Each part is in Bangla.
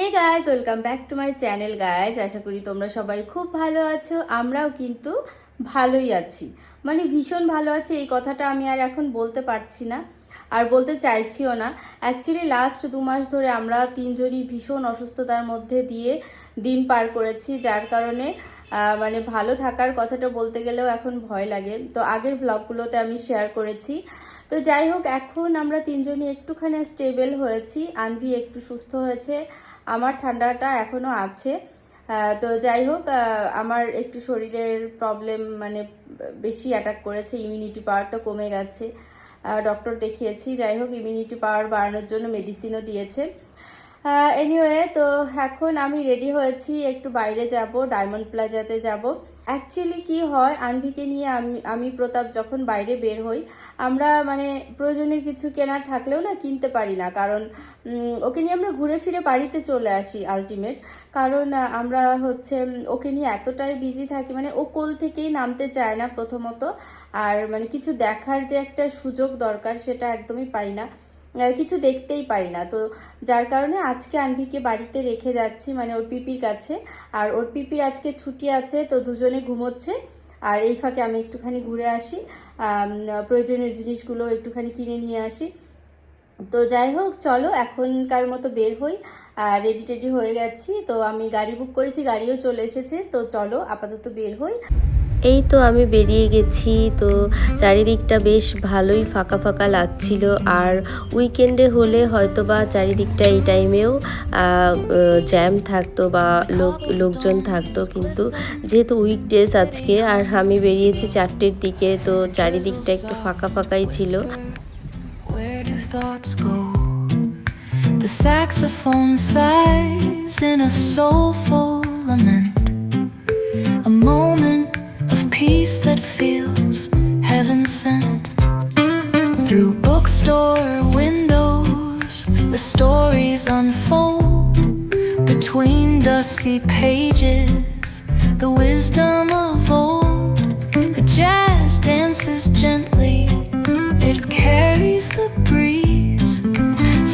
Hey guys welcome back to my channel guys আশা করি তোমরা সবাই খুব ভালো আছো, আমরাও কিন্তু ভালোই আছি। মানে ভীষণ ভালো আছি, এই কথাটা আমি আর এখন বলতে পারছি না, আর বলতে চাইছিও না। অ্যাকচুয়ালি লাস্ট দু মাস ধরে আমরা তিনজনই ভীষণ অসুস্থতার মধ্যে দিয়ে দিন পার করেছি, যার কারণে মানে ভালো থাকার কথাটা বলতে গেলেও এখন ভয় লাগে। তো আগের ব্লগগুলোতে আমি শেয়ার করেছি তো যাই হোক, এখন আমরা তিনজনই একটুখানি স্টেবল হয়েছি। আনভি একটু সুস্থ হয়েছে, আমার ঠান্ডাটা এখনও আছে। তো যাই হোক আমার একটু শরীরের প্রবলেম মানে বেশি অ্যাটাক করেছে ইমিউনিটি পাওয়ারটা কমে গেছে। ডক্টর দেখিয়েছি, যাই হোক ইমিউনিটি পাওয়ার বাড়ানোর জন্য মেডিসিনও দিয়েছে। এনিওয়ে তো এখন আমি রেডি হয়েছি, একটু বাইরে যাব ডায়মন্ড প্লাজাতে যাব। অ্যাকচুয়ালি কি হয়, আনভিকে নিয়ে আমি আমি প্রতাপ যখন বাইরে বের হই, আমরা মানে প্রয়োজনীয় কিছু কেনার থাকলেও না কিনতে পারি না। কারণ ওকে নিয়ে আমরা ঘুরে ফিরে বাড়িতে চলে আসি আলটিমেট কারণ আমরা হচ্ছে, ওকে নিয়ে এতটাই বিজি থাকি মানে ও কোল থেকেই নামতে চায় না প্রথমত। আর মানে কিছু দেখার যে একটা সুযোগ দরকার, সেটা একদমই পাই না। কিছু দেখতেই পারি না। তো যার কারণে আজকে আনভিকে বাড়িতে রেখে যাচ্ছি মানে ওর পিপির কাছে। আর ওর পিপির আজকে ছুটি আছে, তো দুজনে ঘুমোচ্ছে। আর এই ফাঁকে আমি একটুখানি ঘুরে আসি। প্রয়োজনীয় জিনিসগুলো একটুখানি কিনে নিয়ে আসি। তো যাই হোক, চলো এখনকার মতো বের হই। আর রেডি টেডি হয়ে গেছি। তো আমি গাড়ি বুক করেছি, গাড়িও চলে এসেছে। তো চলো আপাতত বের হই। এই তো আমি বেরিয়ে গেছি। তো চারিদিকটা বেশ ভালোই ফাঁকা ফাঁকা লাগছিল। আর উইকেন্ডে হলে হয়তো বা চারিদিকটা এই টাইমেও জ্যাম থাকতো বা লোক, লোকজন থাকতো। কিন্তু যেহেতু উইকডেজ আজকে, আর আমি বেরিয়েছি চারটের দিকে, তো চারিদিকটা একটু ফাঁকা ফাঁকাই ছিল। Thoughts go? The saxophone sighs in a soulful lament. A moment of peace that feels heaven sent. Through bookstore windows, the stories unfold. Between dusty pages, the wisdom of old. The jazz dances gently, it carries the breeze.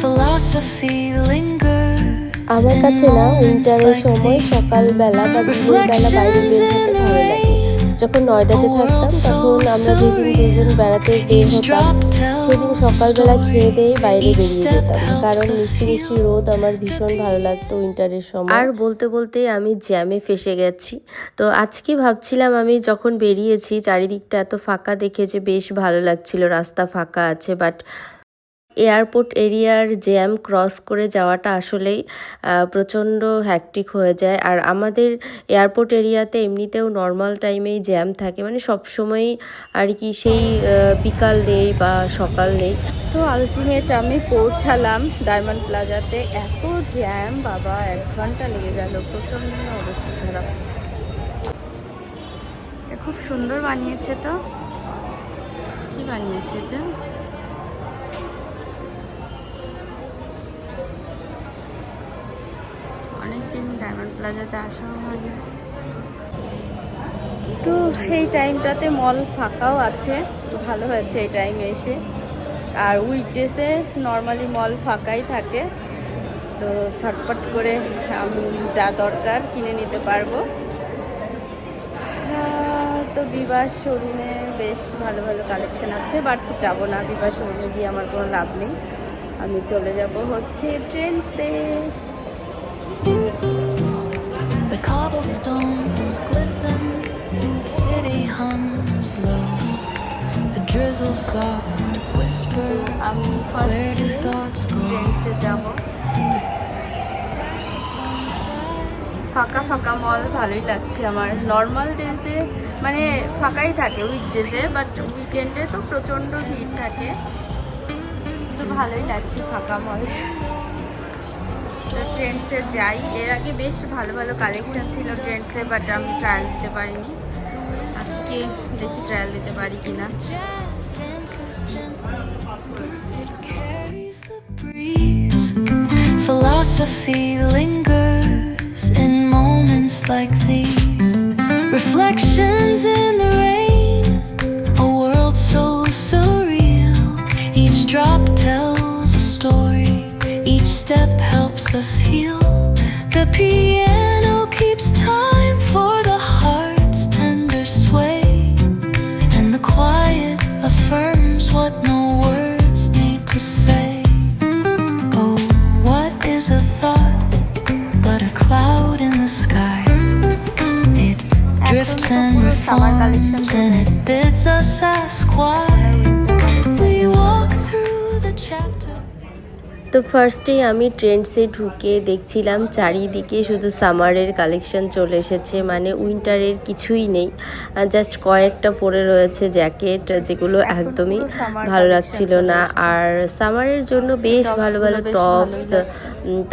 Philosophy lingers. আমার in কাছে না moments উইন্টারের সময়. সকালবেলা বা দিনের বেলা বাইরে বের হতে ভালো লাগে যখন নয়ডাতে থাকতাম তখন আমরা যেদিন দুজন বেড়াতে বের হতাম সেদিন সকালবেলা খেয়ে দিয়ে বাইরে বেরিয়ে যেতাম কারণ মিষ্টি মিষ্টি রোদ আমার ভীষণ ভালো লাগতো উইন্টারের সময় আর বলতে বলতে আমি জ্যামে ফেসে গেছি তো আজকে ভাবছিলাম আমি যখন বেরিয়েছি চারিদিকটা এত ফাঁকা দেখে যে বেশ ভালো লাগছিল রাস্তা ফাঁকা আছে বাট এয়ারপোর্ট এরিয়ার জ্যাম ক্রস করে যাওয়াটা আসলেই প্রচণ্ড হ্যাকটিক হয়ে যায়। আর আমাদের এয়ারপোর্ট এরিয়াতে এমনিতেও নর্মাল টাইমেই জ্যাম থাকে। মানে সব সময়ই আর কি সেই বিকাল নেই বা সকাল নেই। তো আলটিমেট আমি পৌঁছালাম ডায়মন্ড প্লাজাতে এত জ্যাম, বাবা, এক ঘণ্টা লেগে গেল। প্রচণ্ড অবস্থা খারাপ। খুব সুন্দর বানিয়েছে তো। কি বানিয়েছে এটা? ডায়মন্ড প্লাজাতে আসাও হয় না তো এই টাইমটাতে মল ফাঁকাও আছে ভালো হয়েছে এই টাইমে এসে। আর উইকডেসে নর্মালি মল ফাঁকাই থাকে, তো ছটপট করে আমি যা দরকার কিনে নিতে পারব। তো বিবাস শোরুমে বেশ ভালো ভালো কালেকশন আছে, বাট যাব না বিবাস শোরুমে গিয়ে, আমার কোনো লাভ নেই। আমি চলে যাব হচ্ছে ট্রেন ট্রেনসে The cobblestones glisten, the city hums low. The drizzle soft whisper. আমি Where do thoughts go? ট্রেনসে যাব ফাঁকা ফাঁকা মল ভালোই লাগছে আমার নর্মাল ডেজে মানে ফাঁকাই থাকে উইক ডেজে বাট উইকেন্ডে তো প্রচণ্ড ভিড় থাকে তো ভালোই লাগছে ফাঁকা মল ট্রেন্ডসে যাই। এর আগে বেশ ভালো ভালো কালেকশন ছিল ট্রেন্ডসে বাট আমি ট্রায়াল দিতে পারিনি। আজকে দেখি ট্রায়াল দিতে পারি কিনা। Philosophy lingers in moments like these. Reflections in the rain. Us heal. তো ফার্স্টেই আমি ট্রেন্ডসে ঢুকে দেখছিলাম চারিদিকে শুধু সামারের কালেকশন চলে এসেছে মানে উইন্টারের কিছুই নেই। জাস্ট কয়েকটা পরে রয়েছে জ্যাকেট যেগুলো একদমই ভালো লাগছিল না। আর সামারের জন্য বেশ ভালো ভালো টপস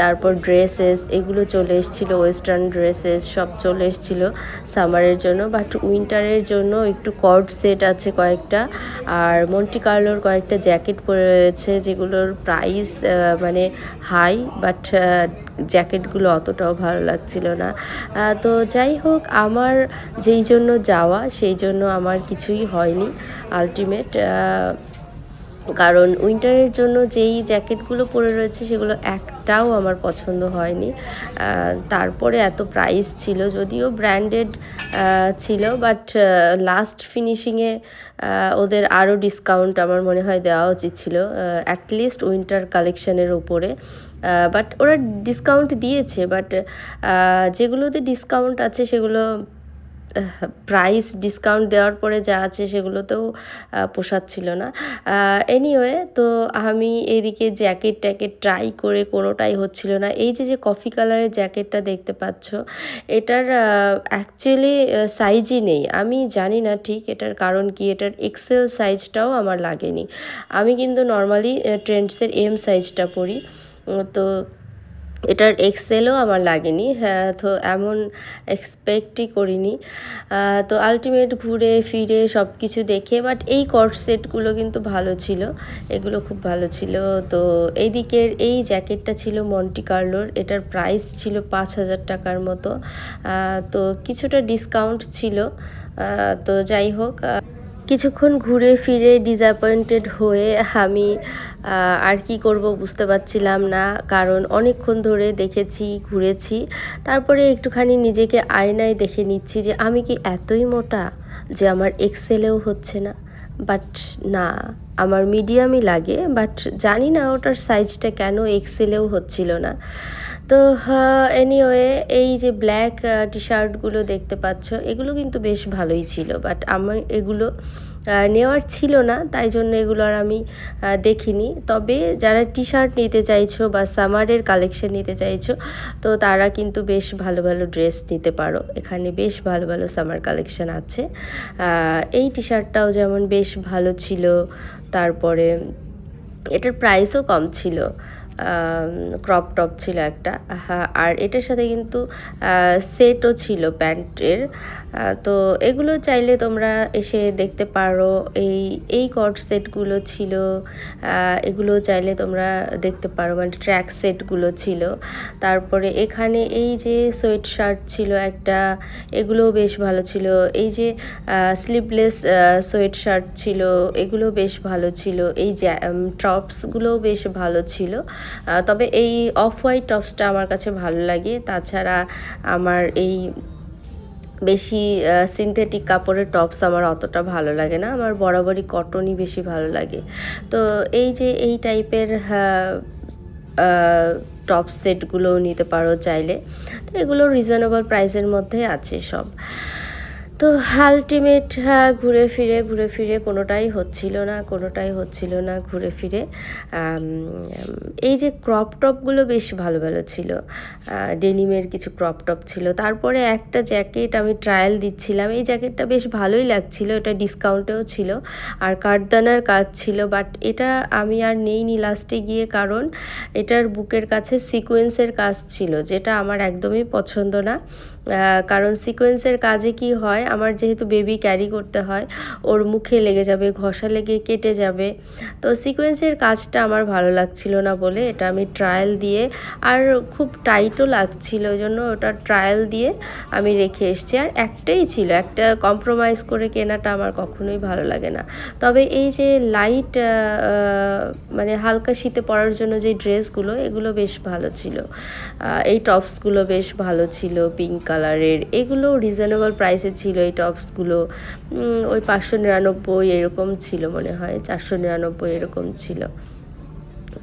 তারপর ড্রেসেস এগুলো চলে এসেছিল ওয়েস্টার্ন ড্রেসেস সব চলে এসেছিল সামারের জন্য। বাট উইন্টারের জন্য একটু কর্ড সেট আছে কয়েকটা। আর মন্টি কার্লোর কয়েকটা জ্যাকেট পরে রয়েছে যেগুলোর প্রাইস মানে হাই বাট জ্যাকেটগুলো অতটাও ভালো লাগছিল না। তো যাই হোক, আমার যেই জন্য যাওয়া, সেই জন্য আমার কিছুই হয়নি আলটিমেট কারণ উইন্টারের জন্য যেই জ্যাকেটগুলো পরে রয়েছে সেগুলো একটাও আমার পছন্দ হয়নি। তারপরে এত প্রাইস ছিল, যদিও ব্র্যান্ডেড ছিল বাট লাস্ট ফিনিশিংয়ে ওদের আরও ডিসকাউন্ট আমার মনে হয় দেওয়া উচিত ছিল অ্যাটলিস্ট উইন্টার কালেকশানের ওপরে বাট ওরা ডিসকাউন্ট দিয়েছে বাট যেগুলোতে ডিসকাউন্ট আছে সেগুলো প্রাইস ডিসকাউন্ট দেওয়ার পরে যা আছে সেগুলোতেও পোষাচ্ছিল না। এনিওয়ে তো আমি এদিকে জ্যাকেট ট্যাকেট ট্রাই করে কোনোটাই হচ্ছিল না। এই যে যে কফি কালারের জ্যাকেটটা দেখতে পাচ্ছ, এটার অ্যাকচুয়ালি সাইজই নেই। আমি জানি না ঠিক এটার কারণ কি, এটার এক্সেল সাইজটাও আমার লাগেনি। আমি কিন্তু নর্মালি ট্রেন্ডসের এম সাইজটা পরি। তো এটার এক্সেলও আমার লাগেনি। হ্যাঁ তো এমন এক্সপেক্টই করিনি। তো আলটিমেট ঘুরে, ফিরে সব কিছু দেখে বাট এই কট সেটগুলো কিন্তু ভালো ছিল। এগুলো খুব ভালো ছিল। তো এইদিকের এই জ্যাকেটটা ছিল মন্টি কার্লোর এটার প্রাইস ছিল পাঁচ হাজার টাকার মতো। তো কিছুটা ডিসকাউন্ট ছিল। তো যাই হোক কিছুক্ষণ ঘুরে ফিরে ডিসঅ্যাপয়েন্টেড হয়ে আমি আর কি করব বুঝতে পারছিলাম না। কারণ অনেকক্ষণ ধরে দেখেছি, ঘুরেছি। তারপরে একটুখানি নিজেকে আয়নায় দেখে নিচ্ছি যে আমি কি এতই মোটা যে আমার এক্সেলেও হচ্ছে না। বাট না, আমার মিডিয়ামই লাগে। বাট জানি না ওটার সাইজটা কেন এক্সেলেও হচ্ছিল না। তো এনিওয়ে এই যে ব্ল্যাক টি শার্টগুলো দেখতে পাচ্ছ, এগুলো কিন্তু বেশ ভালোই ছিল বাট আমার এগুলো নেওয়ার ছিল না, তাই জন্য এগুলো আর আমি দেখিনি। তবে যারা টি শার্ট নিতে চাইছো বা সামারের কালেকশন নিতে চাইছো, তো তারা কিন্তু বেশ ভালো ভালো ড্রেস নিতে পারো। এখানে বেশ ভালো ভালো সামার কালেকশন আছে। এই টি শার্টটাও যেমন বেশ ভালো ছিল, তারপরে এটার প্রাইসও কম ছিল। ক্রপ টপ ছিল একটা। আর এটার সাথে কিন্তু সেটও ছিল প্যান্টের। তো এগুলো চাইলে তোমরা এসে দেখতে পারো। এই এই কট সেটগুলো ছিল এগুলো চাইলে তোমরা দেখতে পারো। মানে ট্র্যাক সেটগুলো ছিল। তারপরে এখানে এই যে সোয়েট শার্ট ছিল একটা, এগুলোও বেশ ভালো ছিল। এই যে স্লিভলেস সোয়েট শার্ট ছিল, এগুলো বেশ ভালো ছিল। এই টপসগুলোও বেশ ভালো ছিল। তবে এই অফ হোয়াইট টপসটা আমার কাছে ভালো লাগে। তাছাড়া আমার এই বেশি সিনথেটিক কাপড়ের টপস আমার অতটা ভালো লাগে না। আমার বরাবরই কটনই বেশি ভালো লাগে। তো এই যে এই টাইপের টপ সেটগুলোও নিতে পারো চাইলে। তো এগুলো রিজনেবল প্রাইসের মধ্যে আছে সব। তো আলটিমেট হ্যাঁ ঘুরে ফিরে ঘুরে ফিরে কোনোটাই হচ্ছিল না, কোনোটাই হচ্ছিল না ঘুরে ফিরে। এই যে ক্রপ টপগুলো বেশ ভালো ভালো ছিল। ডেনিমের কিছু ক্রপ টপ ছিল। তারপরে একটা জ্যাকেট আমি ট্রায়াল দিচ্ছিলাম। এই জ্যাকেটটা বেশ ভালোই লাগছিল, এটা ডিসকাউন্টেও ছিল। আর কাঠদানার কাজ ছিল বাট এটা আমি আর নেইনি লাস্টে গিয়ে, কারণ এটার বুকের কাছে সিকোয়েন্সের কাজ ছিল, যেটা আমার একদমই পছন্দ না। কারণ সিকোয়েন্সের কাজে কি হয় আমার যেহেতু বেবি ক্যারি করতে হয়, ওর মুখে লেগে যাবে, ঘষা লেগে কেটে যাবে। তো সিকোয়েন্সের কাজটা আমার ভালো লাগছিল না বলে এটা আমি ট্রায়াল দিয়ে আর খুব টাইটও লাগছিল, ওই জন্য ওটা ট্রায়াল দিয়ে আমি রেখে এসেছি। আর একটাই ছিল, একটা কম্প্রোমাইজ করে কেনাটা আমার কখনোই ভালো লাগে না। তবে এই যে লাইট মানে হালকা শীতে পরার জন্য যে ড্রেসগুলো, এগুলো বেশ ভালো ছিল। এই টপসগুলো বেশ ভালো ছিল পিঙ্ক কালারের এগুলো রিজনেবল প্রাইসে ছিল। এই টপসগুলো। ওই পাঁচশো নিরানব্বই এরকম ছিল মনে হয়, চারশো নিরানব্বই এরকম ছিল।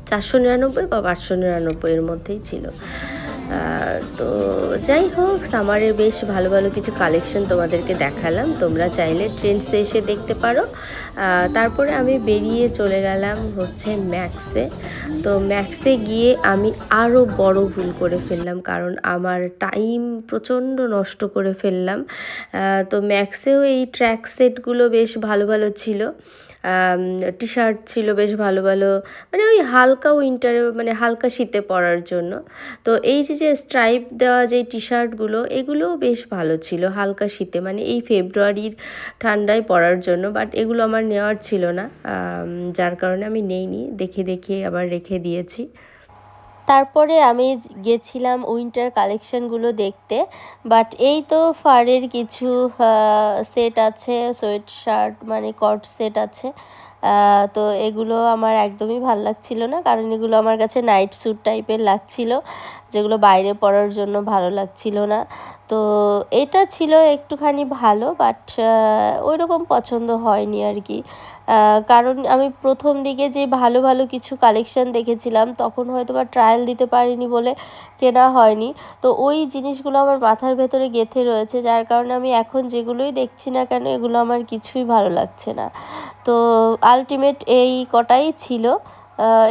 চারশো নিরানব্বই বা পাঁচশো নিরানব্বই এর মধ্যেই ছিল। তো যাই হোক সামারে বেশ ভালো ভালো কিছু কালেকশন তোমাদেরকে দেখালাম। তোমরা চাইলে ট্রেন্ডসে এসে দেখতে পারো। তারপরে আমি বেরিয়ে চলে গেলাম হচ্ছে ম্যাক্সে। তো ম্যাক্সে গিয়ে আমি আরও বড় ভুল করে ফেললাম, কারণ আমার টাইম প্রচণ্ড নষ্ট করে ফেললাম। তো ম্যাক্সেও এই ট্র্যাক সেটগুলো বেশ ভালো ভালো ছিল। টি শার্ট ছিল বেশ ভালো ভালো মানে ওই হালকা উইন্টারে মানে হালকা শীতে পরার জন্য। তো এই যে যে স্ট্রাইপ দেওয়া যে টি শার্টগুলো এগুলোও বেশ ভালো ছিল হালকা শীতে মানে এই ফেব্রুয়ারির ঠান্ডায় পরার জন্য বাট এগুলো আমার নেওয়ার ছিল না। যার কারণে আমি নেইনি, দেখে দেখে আবার রেখে দিয়েছি। তারপরে আমি গেছিলাম উইন্টার কালেকশনগুলো দেখতে, বাট এই তো ফারের কিছু সেট আছে সোয়েট শার্ট মানে কট সেট আছে তো এগুলো আমার একদমই ভালো লাগছিল না, কারণ এগুলো আমার কাছে নাইট স্যুট টাইপের লাগছিল, যেগুলো বাইরে পরার জন্য ভালো লাগছিল না তো এটা ছিল একটুখানি ভালো বাট ওই রকম পছন্দ হয়নি আর কি। কারণ আমি প্রথম দিকে যে ভালো ভালো কিছু কালেকশন দেখেছিলাম, তখন হয়তো বা ট্রায়াল দিতে পারিনি বলে কেনা হয়নি। তো ওই জিনিসগুলো আমার মাথার ভেতরে গেঁথে রয়েছে, যার কারণে আমি এখন যেগুলোই দেখছি না কেন, এগুলো আমার কিছুই ভালো লাগছে না। তো আলটিমেট এই কটাই ছিল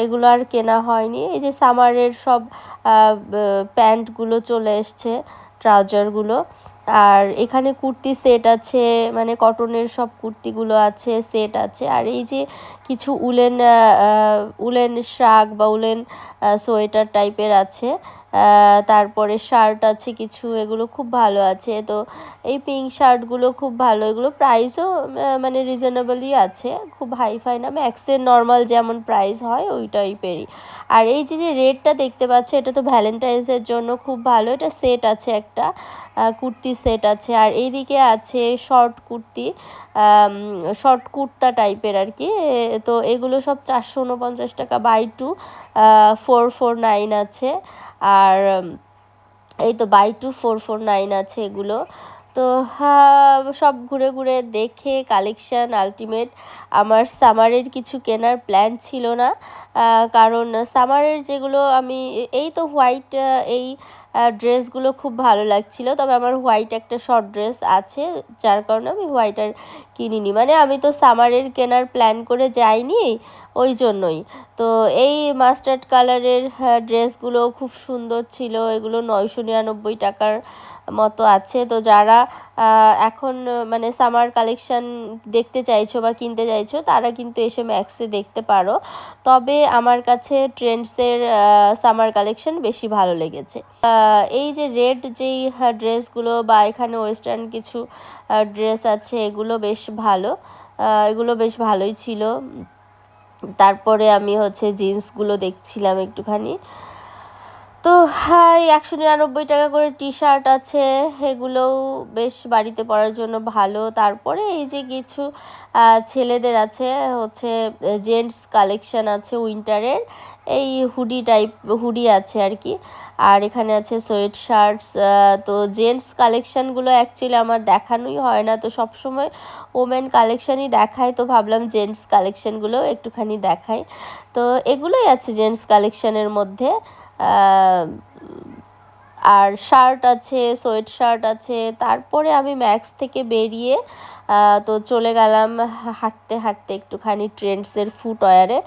এগুলো আর কেনা হয়নি। এই যে সামারের সব প্যান্টগুলো চলে এসছে ট্রাউজারগুলো আর এখানে কুর্তি সেট আছে মানে কটনের সব কুর্তিগুলো আছে, সেট আছে। আর এই যে কিছু উলেন উলেন শাক বা উলেন সোয়েটার টাইপের আছে তারপরে শার্ট আছে কিছু, এগুলো খুব ভালো আছে। তো এই পিঙ্ক শার্টগুলো খুব ভালো, এগুলো প্রাইসও মানে রিজনেবলই আছে, খুব হাই ফাই না, ম্যাক্সের নর্মাল যেমন প্রাইস হয় ওই টাইপেরই। আর এই যে যে রেটটা দেখতে পাচ্ছ, এটা তো ভ্যালেন্টাইন্সের জন্য খুব ভালো, এটা সেট আছে একটা কুর্তি সেট আছে আর এইদিকে আছে শর্ট কুর্তি শর্ট কুর্তা টাইপের আর কি। তো এগুলো সব চারশো উনপঞ্চাশ টাকা buy two four four nine আছে। আর এই তো buy two four four nine আছে এগুলো। তো সব ঘুরে ঘুরে দেখে কালেকশান আলটিমেট। আমার সামারের কিছু কেনার প্ল্যান ছিল না কারণ সামারের যেগুলো আমি এই তো হোয়াইট এই ড্রেসগুলো খুব ভালো লাগছিল। তবে আমার হোয়াইট একটা শর্ট ড্রেস আছে, যার কারণে আমি হোয়াইট আর কিনিনি। মানে আমি তো সামারের কেনার প্ল্যান করে যাইনি ওই জন্যই। তো এই মাস্টার্ড কালারের ড্রেসগুলো খুব সুন্দর ছিল। এগুলো নয়শো নিরানব্বই টাকার মতো আছে। তো যারা এখন মানে সামার কালেকশান দেখতে চাইছো বা কিনতে চাইছো, তারা কিন্তু এসে ম্যাক্সে দেখতে পারো। তবে আমার কাছে ট্রেন্ডসের সামার কালেকশন বেশি ভালো লেগেছে। এই যে রেড যেই ড্রেসগুলো বা এখানে ওয়েস্টার্ন কিছু ড্রেস আছে, এগুলো বেশ ভালো। এগুলো বেশ ভালোই ছিল। তারপরে আমি হচ্ছে জিন্সগুলো দেখছিলাম একটুখানি। তো হাই, একশো নিরানব্বই টাকা করে টি শার্ট আছে। এগুলোও বেশ বাড়িতে পরার জন্য ভালো। তারপরে এই যে কিছু ছেলেদের আছে, হচ্ছে জেন্টস কালেকশন আছে উইন্টারের। এই হুডি টাইপ, হুডি আছে আর কি। আর এখানে আছে সোয়েট শার্টস তো জেন্টস কালেকশানগুলো অ্যাকচুয়ালি আমার দেখানোই হয় না। তো সবসময় ওমেন কালেকশানই দেখায় তো ভাবলাম জেন্টস কালেকশানগুলো একটুখানি দেখাই। তো এগুলোই আছে জেন্টস কালেকশানের মধ্যে। আর শার্ট আছে সোয়েট শার্ট আছে। তারপরে আমি ম্যাক্স থেকে বেরিয়ে তো চলে গেলাম হাঁটতে হাঁটতে একটুখানি ট্রেন্ডসের ফুটওয়্যারে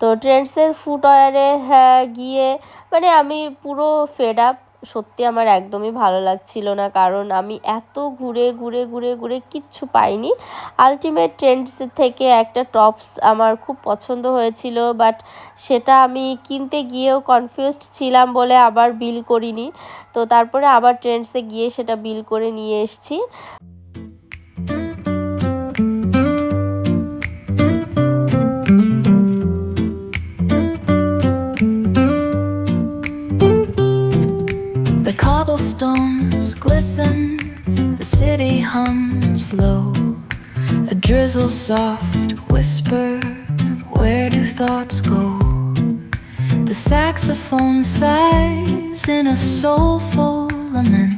তো ট্রেন্ডসের ফুটওয়্যারে হ্যাঁ, গিয়ে মানে আমি পুরো ফেড আপ সত্যি আমার একদমই ভালো লাগছিল না। কারণ আমি এত ঘুরে ঘুরে ঘুরে ঘুরে কিচ্ছু পাইনি। আলটিমেট ট্রেন্ডস থেকে একটা টপস আমার খুব পছন্দ হয়েছিল। বাট সেটা আমি কিনতে গিয়েও কনফিউজড ছিলাম বলে আবার বিল করিনি। তো তারপরে আবার ট্রেন্ডসে গিয়ে সেটা বিল করে নিয়ে এসেছি। Cobblestones glisten, the city hums low. A drizzle soft whisper, where do thoughts go? The saxophone sighs in a soulful lament.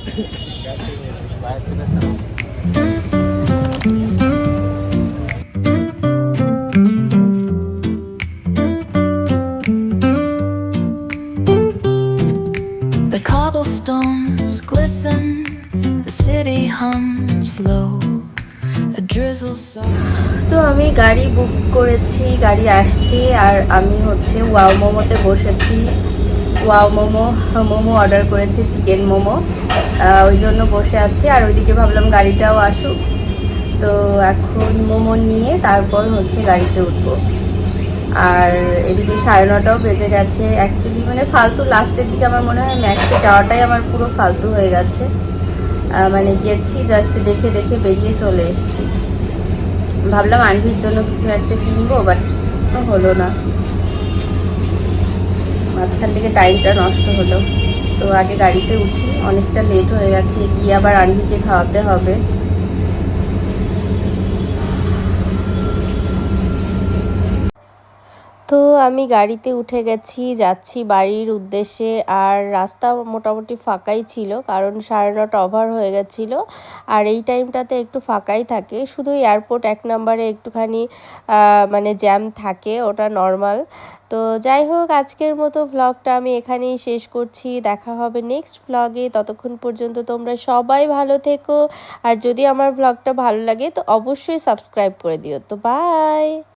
The cobblestones glisten, the city hums low. A drizzle soft. তো আমি গাড়ি বুক করেছি গাড়ি আসছে আর আমি হচ্ছে ওয়াও মোমোতে বসেছি ওয়াও মোমো মোমো অর্ডার করেছি চিকেন মোমো ওই জন্য বসে আছি। আর ওইদিকে ভাবলাম গাড়িটাও আসুক। তো এখন মোমো নিয়ে তারপর হচ্ছে গাড়িতে উঠবো। আর এদিকে সাড়ে নটাও বেজে গেছে। অ্যাকচুয়ালি মানে ফালতু লাস্টের দিকে আমার মনে হয় ম্যাক্সে যাওয়াটাই আমার পুরো ফালতু হয়ে গেছে। মানে গেছি জাস্ট দেখে দেখে বেরিয়ে চলে এসছি। ভাবলাম আনভির জন্য কিছু একটা কিনবো বাট হলো না। মাঝখান থেকে টাইমটা নষ্ট হলো। তো আগে গাড়িতে উঠি অনেকটা লেট হয়ে গেছে গিয়ে আবার আনভিকে খাওয়াতে হবে। তো আমি গাড়িতে উঠে গেছি, যাচ্ছি বাড়ির উদ্দেশ্যে আর রাস্তা মোটামুটি ফাঁকাই ছিল কারণ সাড়ে নটা ওভার হয়ে গেছিল আর এই টাইমটাতে একটু ফাঁকাই থাকে। শুধু এয়ারপোর্ট এক নম্বরে একটুখানি মানে জ্যাম থাকে, ওটা নর্মাল তো যাই হোক, আজকের মতো ভ্লগটা আমি এখানেই শেষ করছি। দেখা হবে নেক্সট ভ্লগে ততক্ষণ পর্যন্ত তোমরা সবাই ভালো থেকো। আর যদি আমার ভ্লগটা ভালো লাগে, তো অবশ্যই সাবস্ক্রাইব করে দিও। তো বাই